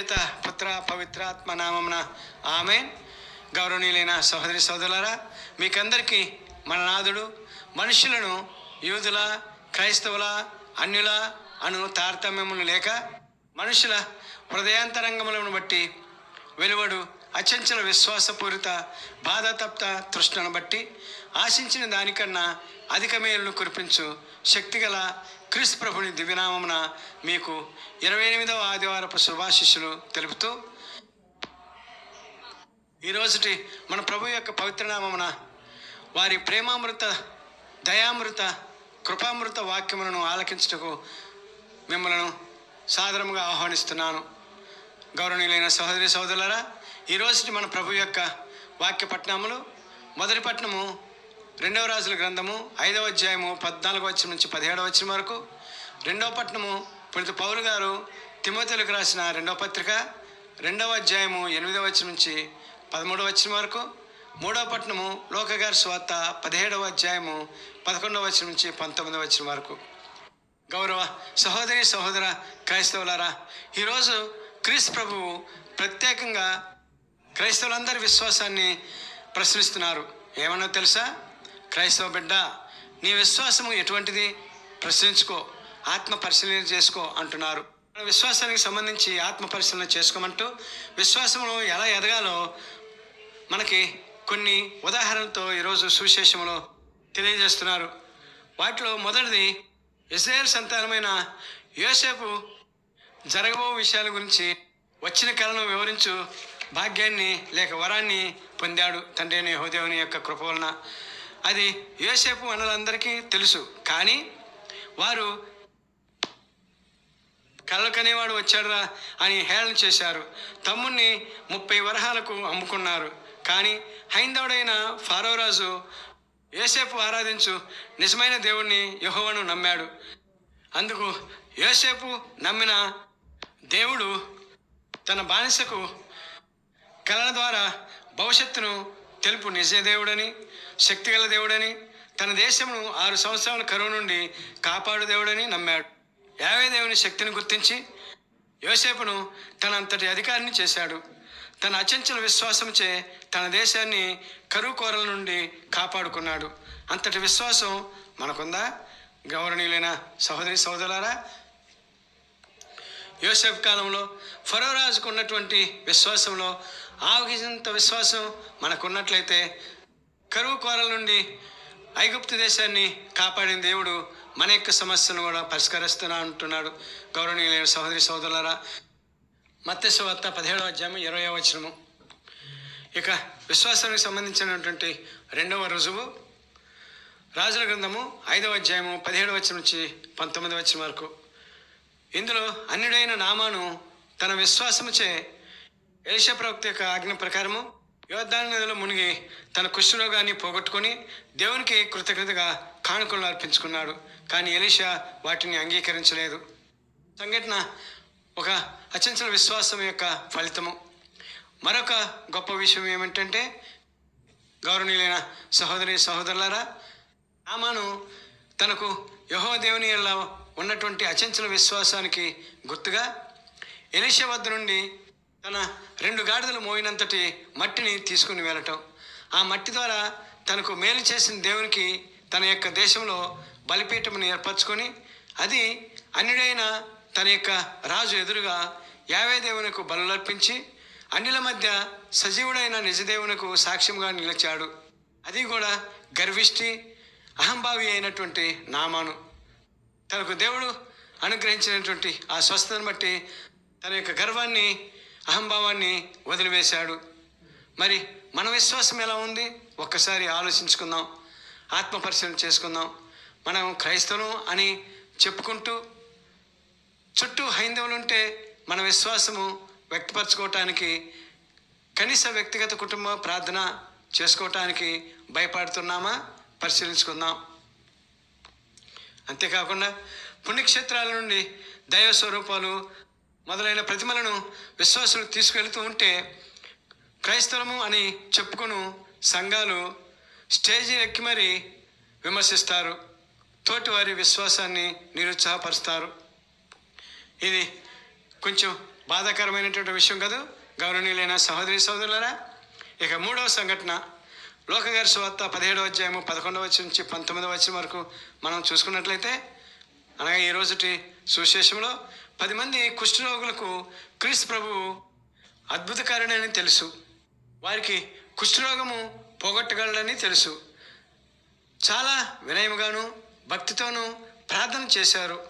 పిత పుత్ర పవిత్రాత్మ నామమున ఆమె గౌరవనీయులైన సహోదరి సోదరులారా మీకందరికీ మన నాథుడు మనుషులను యూదుల క్రైస్తవుల అన్యుల అను తారతమ్యములు లేక మనుషుల హృదయాంతరంగములను బట్టి వెలువడు అచంచల విశ్వాసపూరిత బాధాతప్త తృష్ణను బట్టి ఆశించిన దానికన్నా అధిక మేలును కురిపించు శక్తిగల క్రీస్తు ప్రభుని దివ్యనామమున మీకు ఇరవై ఎనిమిదవ ఆదివారపు శుభాశిష్యులు తెలుపుతూ ఈ రోజుటి మన ప్రభు యొక్క పవిత్రనామమున వారి ప్రేమామృత దయామృత కృపామృత వాక్యములను ఆలకించుటకు మిమ్మలను సాదరముగా ఆహ్వానిస్తున్నాను. గౌరవనీయులైన సహోదరి సహోదరులారా ఈ రోజుటి మన ప్రభు యొక్క వాక్య పట్టణములు మొదటి పట్టణము రెండవ రాజుల గ్రంథము ఐదవ అధ్యాయము పద్నాలుగవ వచ్చిన నుంచి పదిహేడవ వచ్చిన వరకు. రెండవ పట్టణము పుణిత పౌలు గారు తిమోతులకు రాసిన రెండవ పత్రిక రెండవ అధ్యాయము ఎనిమిదవ వచ్చిన నుంచి పదమూడవ వచ్చిన వరకు. మూడవ పట్టణము లోకగారి స్వార్త పదిహేడవ అధ్యాయము పదకొండవ వచ్చిన నుంచి పంతొమ్మిదవ వచ్చిన వరకు. గౌరవ సహోదరి సహోదర క్రైస్తవులారా ఈరోజు క్రీస్ ప్రభువు ప్రత్యేకంగా క్రైస్తవులందరి విశ్వాసాన్ని ప్రశ్నిస్తున్నారు. ఏమన్నా తెలుసా? క్రైస్తవ బిడ్డ నీ విశ్వాసము ఎటువంటిది? ప్రశ్నించుకో. ఆత్మ పరిశీలన చేసుకో అంటున్నారు. విశ్వాసానికి సంబంధించి ఆత్మ పరిశీలన చేసుకోమంటూ విశ్వాసమును ఎలా ఎదగాలో మనకి కొన్ని ఉదాహరణలతో ఈరోజు సువిశేషములో తెలియజేస్తున్నారు. వాటిలో మొదటిది ఇజ్రాయేల్ సంతానమైన యోసేపు జరగబో విషయాల గురించి వచ్చిన కళను వివరించు భాగ్యాన్ని లేక వరాన్ని పొందాడు తండ్రి అనే హోదేవుని యొక్క కృప వలన. అది యోసేపు అన్నలందరికీ తెలుసు. కానీ వారు కళ్ళ కనేవాడు వచ్చాడురా అని హేళన చేశారు. తమ్ముణ్ణి ముప్పై వరహాలకు అమ్ముకున్నారు. కానీ హైందవుడైన ఫారోరాజు యోసేపు ఆరాధించు నిజమైన దేవుణ్ణి యహోవను నమ్మాడు. అందుకు యోసేపు నమ్మిన దేవుడు తన బానిసకు కళల ద్వారా భవిష్యత్తును తెలుపు నిజ దేవుడని శక్తిగల దేవుడని తన దేశమును ఆరు సంవత్సరాల కరువు నుండి కాపాడు దేవుడని నమ్మాడు. యావే దేవుని శక్తిని గుర్తించి యోసేపును తన అంతటి అధికారిని చేశాడు. తన అచంచల విశ్వాసంచే తన దేశాన్ని కరువు కోరల నుండి కాపాడుకున్నాడు. అంతటి విశ్వాసం మనకుందా? గౌరవనీయులైన సహోదరి సహోదరులారా యోసేఫ్ కాలంలో ఫరోరాజుకు ఉన్నటువంటి విశ్వాసంలో ఆవగింత విశ్వాసం మనకున్నట్లయితే కరువు కోరల నుండి ఐగుప్తు దేశాన్ని కాపాడిన దేవుడు మన యొక్క సమస్యను కూడా పరిష్కరిస్తున్నా అంటున్నాడు. గౌరవనీయులైన సహోదరి సహోదరులారా మత్స్యవార్త పదిహేడవ అధ్యాయం ఇరవై వచనము. ఇక విశ్వాసానికి సంబంధించినటువంటి రెండవ రుజువు రాజుల గ్రంథము ఐదవ అధ్యాయము పదిహేడవ వచ్చిన నుంచి పంతొమ్మిది వచ్చిన వరకు. ఇందులో అన్యుడైన నామాను తన విశ్వాసముచే ఏష ప్రవక్త యొక్క ఆజ్ఞ ప్రకారము యోద్ధాన నదిలో మునిగి తన కుష్ఠరోగాన్ని పోగొట్టుకొని దేవునికి కృతజ్ఞతగా కానుకలు అర్పించుకున్నాడు. కానీ ఎలీషా వాటిని అంగీకరించలేదు. సంఘటన ఒక అచంచల విశ్వాసం యొక్క ఫలితము. మరొక గొప్ప విషయం ఏమిటంటే గౌరవనీయులైన సహోదరి సహోదరులారా ఆమాను తనకు యహో దేవుని ఎలా ఉన్నటువంటి అచంచల విశ్వాసానికి గుర్తుగా ఎలిషా వద్ద నుండి తన రెండు గాడిదలు మోయినంతటి మట్టిని తీసుకుని వెళ్ళటం. ఆ మట్టి ద్వారా తనకు మేలు చేసిన దేవునికి తన యొక్క దేశంలో బలిపీఠమును ఏర్పరచుకొని అది అన్యుడైన తన యొక్క రాజు ఎదురుగా యావే దేవునికి బలులర్పించి అన్యుల మధ్య సజీవుడైన నిజదేవునకు సాక్ష్యంగా నిలిచాడు. అది కూడా గర్విష్టి అహంభావి అయినటువంటి నామాను. తనకు దేవుడు అనుగ్రహించినటువంటి ఆ స్వస్థతను బట్టి తన యొక్క గర్వాన్ని అహంభావాన్ని వదిలివేశాడు. మరి మన విశ్వాసం ఎలా ఉంది? ఒక్కసారి ఆలోచించుకుందాం. ఆత్మపరిశీలన చేసుకుందాం. మనం క్రైస్తవం అని చెప్పుకుంటూ చుట్టూ హైందవులు ఉంటే మన విశ్వాసము వ్యక్తపరచుకోవటానికి కనీస వ్యక్తిగత కుటుంబ ప్రార్థన చేసుకోవటానికి భయపడుతున్నామా? పరిశీలించుకుందాం. అంతేకాకుండా పుణ్యక్షేత్రాల నుండి దైవ స్వరూపాలు మొదలైన ప్రతిమలను విశ్వాసులు తీసుకెళ్తూ ఉంటే క్రైస్తవము అని చెప్పుకును సంఘాలు స్టేజీ ఎక్కి మరీ విమర్శిస్తారు. తోటి వారి విశ్వాసాన్ని నిరుత్సాహపరుస్తారు. ఇది కొంచెం బాధాకరమైనటువంటి విషయం కదా. గౌరవనీయులైన సహోదరి సహోదరులరా ఇక మూడవ సంఘటన. లోకగారి సువార్త పదిహేడవ అధ్యాయము పదకొండవ వచ్చి నుంచి పంతొమ్మిదవ వచ్చిన వరకు మనం చూసుకున్నట్లయితే అనగా ఈ రోజుటి సుశేషంలో పది మంది కుష్ఠరోగులకు క్రీస్తు ప్రభు అద్భుతకారుడని తెలుసు. వారికి కుష్ఠరోగము పోగొట్టగలడని తెలుసు. చాలా వినయముగాను భక్తితోనూ ప్రార్థన చేశారు.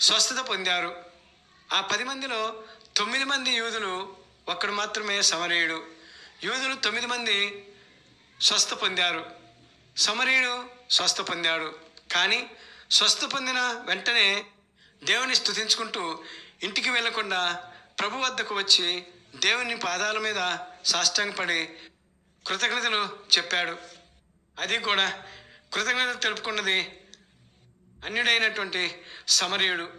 స్వస్థత పొందారు. ఆ పది మందిలో తొమ్మిది మంది యూదులు ఒక్కడు మాత్రమే సమరీయుడు. యూదులు తొమ్మిది మంది స్వస్థ పొందారు. సమరీయుడు స్వస్థ పొందాడు. కానీ స్వస్థ పొందిన వెంటనే దేవుని స్థుతించుకుంటూ ఇంటికి వెళ్ళకుండా ప్రభు వద్దకు వచ్చి దేవుని పాదాల మీద సాష్టాంగపడి కృతజ్ఞతలు చెప్పాడు. అది కూడా కృతజ్ఞత తెలుపుకున్నది అన్యుడైనటువంటి సమరీయుడు.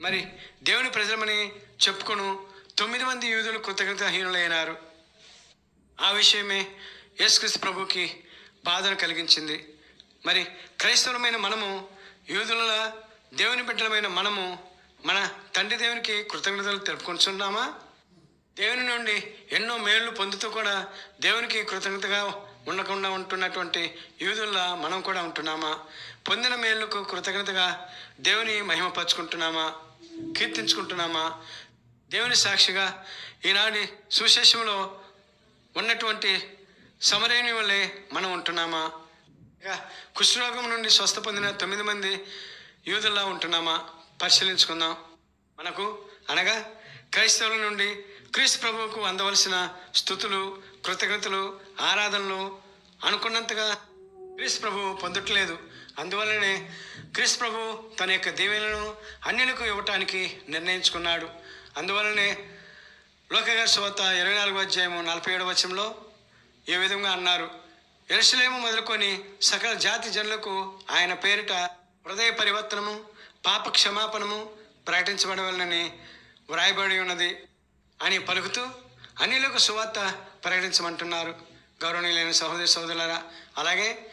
మరి దేవుని ప్రజలమని చెప్పుకొను తొమ్మిది మంది యూదులు కృతజ్ఞతాహీనులైనారు. ఆ విషయమే యేసుక్రీస్తు ప్రభుకి బాధను కలిగించింది. మరి క్రైస్తవులమైన మనము యూదుల దేవుని బిడ్డలమైన మనము మన తండ్రి దేవునికి కృతజ్ఞతలు తెలుపుకుంటున్నామా? దేవుని నుండి ఎన్నో మేళ్ళు పొందుతూ కూడా దేవునికి కృతజ్ఞతగా ఉండకుండా ఉంటున్నటువంటి యూదుల్లా మనం కూడా ఉంటున్నామా? పొందిన మేళ్ళకు కృతజ్ఞతగా దేవుని మహిమపరుచుకుంటున్నామా? కీర్తించుకుంటున్నామా? దేవుని సాక్షిగా ఈనాటి సుశేషంలో ఉన్నటువంటి సమరేణి వల్లే మనం ఉంటున్నామా? ఇక కుష్ఠరోగం నుండి స్వస్థ పొందిన తొమ్మిది మంది యూదుల్లా ఉంటున్నామా? పరిశీలించుకుందాం. మనకు అనగా క్రైస్తవుల నుండి క్రీస్తు ప్రభువుకు అందవలసిన స్థుతులు కృతజ్ఞతలు ఆరాధనలు అనుకున్నంతగా క్రీస్తు ప్రభు పొందట్లేదు. అందువల్లనే క్రీస్తు ప్రభు తన యొక్క దీవెనలను అన్యులకు ఇవ్వటానికి నిర్ణయించుకున్నాడు. అందువల్లనే లోకగారి శోత ఇరవై నాలుగో అధ్యాయము నలభై ఏడవ వచనంలో ఏ విధంగా అన్నారు. ఎరుసలేము మొదలుకొని సకల జాతి జనులకు ఆయన పేరిట హృదయ పరివర్తనము పాప క్షమాపణము ప్రకటించబడవలనని వ్రాయబడి ఉన్నది అని పలుకుతూ అన్యులకు సువార్త ప్రకటించమంటున్నారు. గౌరవనీయులైన సహోదరి సహోదరులరా అలాగే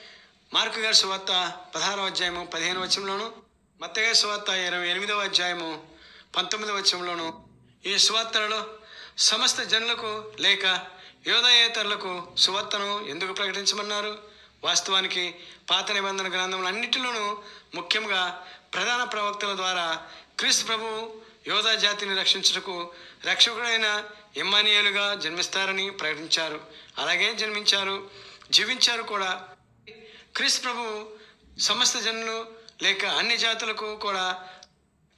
మార్కు గారి సువార్త పదహారవ అధ్యాయము పదిహేను వచ్చంలోను మత్తగారి సువార్త ఇరవై ఎనిమిదవ అధ్యాయము పంతొమ్మిదవ వచ్చంలోను ఈ సువార్తలలో సమస్త జనులకు లేక యోదయేతరులకు సువార్తను ఎందుకు ప్రకటించమన్నారు? వాస్తవానికి పాత నిబంధన గ్రంథములు అన్నిటిలోనూ ముఖ్యంగా ప్రధాన ప్రవక్తల ద్వారా క్రీస్తు ప్రభు యోధా జాతిని రక్షించుటకు రక్షకుడైన ఇమ్మానియలుగా జన్మిస్తారని ప్రకటించారు. అలాగే జన్మించారు జీవించారు కూడా. క్రీస్తు ప్రభు సమస్త జనులు లేక అన్ని జాతులకు కూడా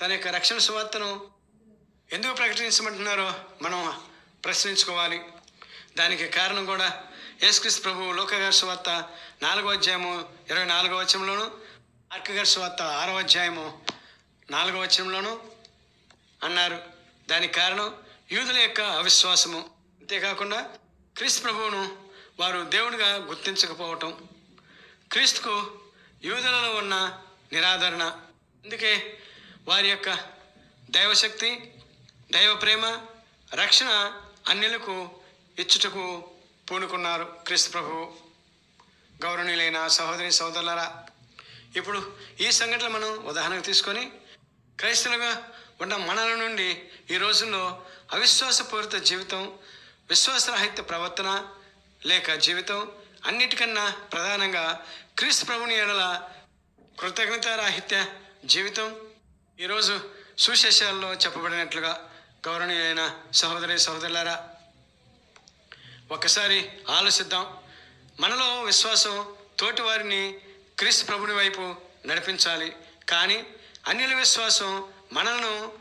తన యొక్క రక్షణ సువార్తను ఎందుకు ప్రకటించమంటున్నారో మనం ప్రశ్నించుకోవాలి. దానికి కారణం కూడా యేసుక్రీస్తు ప్రభు లోకగారి సువార్త నాలుగో అధ్యాయము ఇరవై నాలుగో వచనంలోను ఆర్కగారి సువార్త ఆరో అధ్యాయము నాలుగో వచనంలోను అన్నారు. దానికి కారణం యూదుల యొక్క అవిశ్వాసము. అంతేకాకుండా క్రీస్తు ప్రభువును వారు దేవుడిగా గుర్తించకపోవటం. క్రీస్తుకు యూదులలో ఉన్న నిరాదరణ. అందుకే వారి యొక్క దైవశక్తి దైవ ప్రేమ రక్షణ అన్యులకు ఇచ్చుటకు పూనుకున్నారు క్రీస్తు ప్రభువు. గౌరవనీయులైన సహోదరి సోదరులరా ఇప్పుడు ఈ సంఘటన మనం ఉదాహరణకు తీసుకొని క్రైస్తవులుగా ఉన్న మనల నుండి ఈ రోజుల్లో అవిశ్వాసపూరిత జీవితం విశ్వాసరాహిత్య ప్రవర్తన లేక జీవితం అన్నిటికన్నా ప్రధానంగా క్రీస్తు ప్రభుని ఎడల కృతజ్ఞతారాహిత్య జీవితం ఈరోజు సుశేషాల్లో చెప్పబడినట్లుగా గౌరవనీయులైన సహోదరి సహోదరులారా ఒక్కసారి ఆలోచిద్దాం. మనలో విశ్వాసం తోటి వారిని క్రీస్తు ప్రభుని వైపు నడిపించాలి. కానీ అన్యుల విశ్వాసం మనలను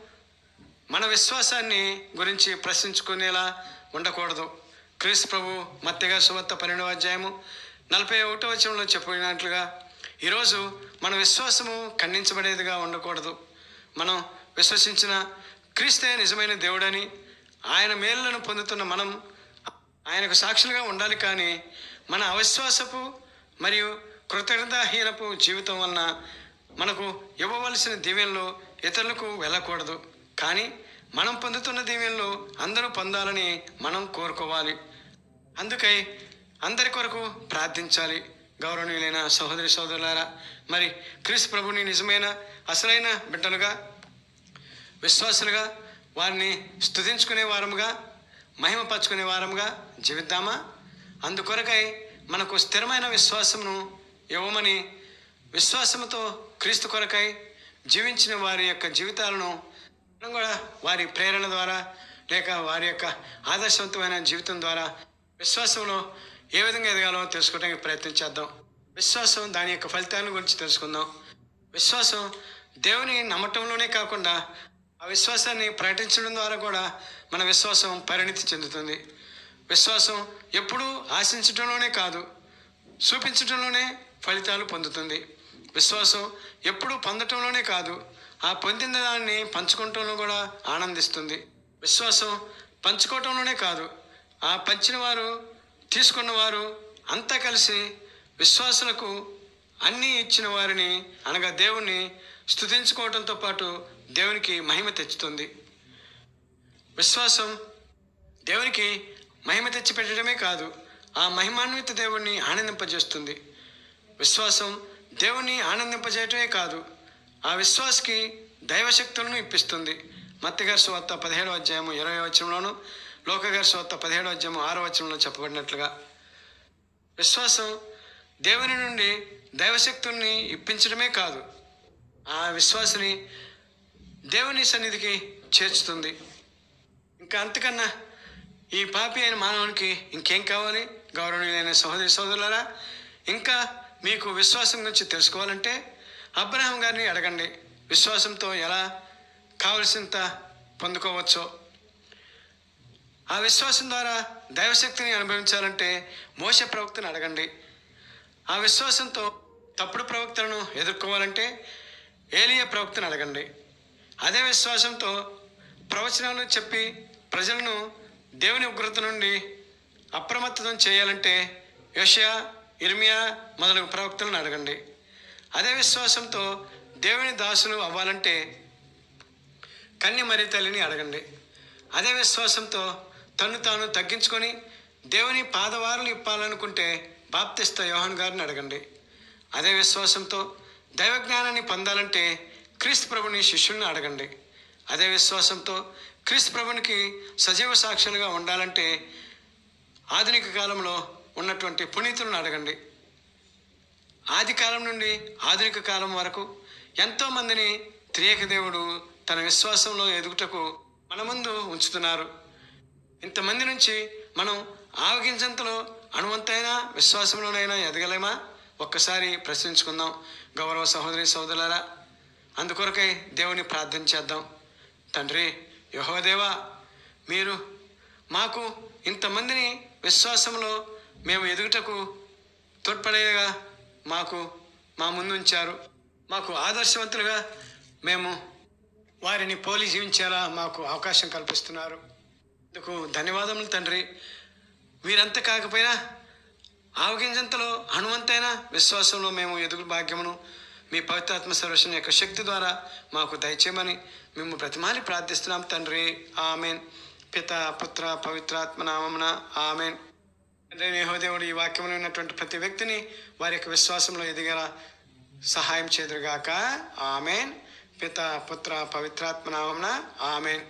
మన విశ్వాసాన్ని గురించి ప్రశ్నించుకునేలా ఉండకూడదు. క్రీస్తు ప్రభు మత్తగా సువార్త పన్నెండవ అధ్యాయము నలభై ఒకటో వచనంలో చెప్పినట్లుగా ఈరోజు మన విశ్వాసము ఖండించబడేదిగా ఉండకూడదు. మనం విశ్వసించిన క్రీస్తే నిజమైన దేవుడని ఆయన మేలులను పొందుతున్న మనం ఆయనకు సాక్షులుగా ఉండాలి కానీ మన అవిశ్వాసపు మరియు కృతజ్ఞతాహీనపు జీవితం వలన మనకు ఇవ్వవలసిన దీవెనలు ఇతరులకు వెళ్ళకూడదు. కానీ మనం పొందుతున్న దీవెంలో అందరూ పొందాలని మనం కోరుకోవాలి. అందుకై అందరి కొరకు ప్రార్థించాలి. గౌరవనీయులైన సహోదరి సహోదరులారా మరి క్రీస్తు ప్రభుని నిజమైన అసలైన బిడ్డలుగా విశ్వాసులుగా వారిని స్తుతించుకునే వారముగా మహిమపరచుకునే వారముగా జీవిద్దామా? అందుకొరకై మనకు స్థిరమైన విశ్వాసమును ఇవ్వమని విశ్వాసముతో క్రీస్తు కొరకై జీవించిన వారి యొక్క జీవితాలను కూడా వారి ప్రేరణ ద్వారా లేక వారి యొక్క ఆదర్శవంతమైన జీవితం ద్వారా విశ్వాసంలో ఏ విధంగా ఎదగాలో తెలుసుకోవడానికి ప్రయత్నం చేద్దాం. విశ్వాసం దాని యొక్క ఫలితాల గురించి తెలుసుకుందాం. విశ్వాసం దేవుని నమ్మటంలోనే కాకుండా ఆ విశ్వాసాన్ని ప్రకటించడం ద్వారా కూడా మన విశ్వాసం పరిణితి చెందుతుంది. విశ్వాసం ఎప్పుడూ ఆశించడంలోనే కాదు చూపించడంలోనే ఫలితాలు పొందుతుంది. విశ్వాసం ఎప్పుడూ పొందటంలోనే కాదు ఆ పొందిన దాన్ని పంచుకోవటంలో కూడా ఆనందిస్తుంది. విశ్వాసం పంచుకోవటంలోనే కాదు ఆ పంచిన వారు తీసుకున్న వారు అంతా కలిసి విశ్వాసులకు అన్నీ ఇచ్చిన వారిని అనగా దేవుణ్ణి స్తుతించుకోవడంతో పాటు దేవునికి మహిమ తెచ్చుతుంది. విశ్వాసం దేవునికి మహిమ తెచ్చిపెట్టడమే కాదు ఆ మహిమాన్విత దేవుణ్ణి ఆనందింపజేస్తుంది. విశ్వాసం దేవుణ్ణి ఆనందింపజేయటమే కాదు ఆ విశ్వాసకి దైవశక్తులను ఇప్పిస్తుంది. మత్తిగారి సువార్త పదిహేడో అధ్యాయము ఇరవై వచనంలోను లోకగారి సువార్త పదిహేడో అధ్యాయము ఆరో వచనంలో చెప్పబడినట్లుగా విశ్వాసం దేవుని నుండి దైవశక్తుల్ని ఇప్పించడమే కాదు ఆ విశ్వాసని దేవుని సన్నిధికి చేర్చుతుంది. ఇంకా అంతకన్నా ఈ పాపి అయిన మానవునికి ఇంకేం కావాలి? గౌరవనీయులైన సహోదరి సోదరులరా ఇంకా మీకు విశ్వాసం గురించి తెలుసుకోవాలంటే అబ్రహాం గారిని అడగండి. విశ్వాసంతో ఎలా కావలసినంత పొందుకోవచ్చో. ఆ విశ్వాసం ద్వారా దైవశక్తిని అనుభవించాలంటే మోస ప్రవక్తను అడగండి. ఆ విశ్వాసంతో తప్పుడు ప్రవక్తలను ఎదుర్కోవాలంటే ఏలియ ప్రవక్తను అడగండి. అదే విశ్వాసంతో ప్రవచనాలు చెప్పి ప్రజలను దేవుని ఉగ్రత నుండి అప్రమత్తం చేయాలంటే యోషియా ఇర్మియా మొదలగు ప్రవక్తలను అడగండి. అదే విశ్వాసంతో దేవుని దాసులు అవ్వాలంటే కన్ని మరి తల్లిని అడగండి. అదే విశ్వాసంతో తను తాను తగ్గించుకొని దేవుని పాదవారులు ఇప్పాలనుకుంటే బాప్తిస్త యోహన్ గారిని అడగండి. అదే విశ్వాసంతో దైవజ్ఞానాన్ని పొందాలంటే క్రీస్తు ప్రభుని శిష్యుల్ని అడగండి. అదే విశ్వాసంతో క్రీస్తు ప్రభునికి సజీవ సాక్షులుగా ఉండాలంటే ఆధునిక కాలంలో ఉన్నటువంటి పునీతులను అడగండి. ఆది కాలం నుండి ఆధునిక కాలం వరకు ఎంతోమందిని త్రియక దేవుడు తన విశ్వాసంలో ఎదుగుటకు మన ముందు ఉంచుతున్నారు. ఇంతమంది నుంచి మనం ఆవగించంతలో అణువంతైనా విశ్వాసంలోనైనా ఎదగలేమా? ఒక్కసారి ప్రశ్నించుకుందాం. గౌరవ సహోదరి సోదరులారా అందుకొరకై దేవుని ప్రార్థన చేద్దాం. తండ్రి యహోదేవా మీరు మాకు ఇంతమందిని విశ్వాసంలో మేము ఎదుగుటకు తోడ్పడేగా మాకు మా ముందు ఉంచారు మాకు ఆదర్శవంతులుగా మేము వారిని పోలి జీవించేలా మాకు అవకాశం కల్పిస్తున్నారు. అందుకు ధన్యవాదములు తండ్రి. వీరంతా కాకపోయినా ఆవగింజంతలో హనుమంతైన విశ్వాసంలో మేము ఎదుగు భాగ్యమును మీ పవిత్రాత్మ సర్వశన యొక్క శక్తి ద్వారా మాకు దయచేయమని మేము ప్రతిమాని ప్రార్థిస్తున్నాం తండ్రి. ఆమెన్. పిత పుత్ర పవిత్రాత్మ నామమున ఆమెన్. తండ్రి నేహోదేవుడు ఈ వాక్యంలో ఉన్నటువంటి ప్రతి వ్యక్తిని వారి యొక్క విశ్వాసంలో ఎదిగేలా సహాయం చేదురుగాక ఆమెన్. పిత పుత్ర పవిత్రాత్మ నామమున ఆమెన్.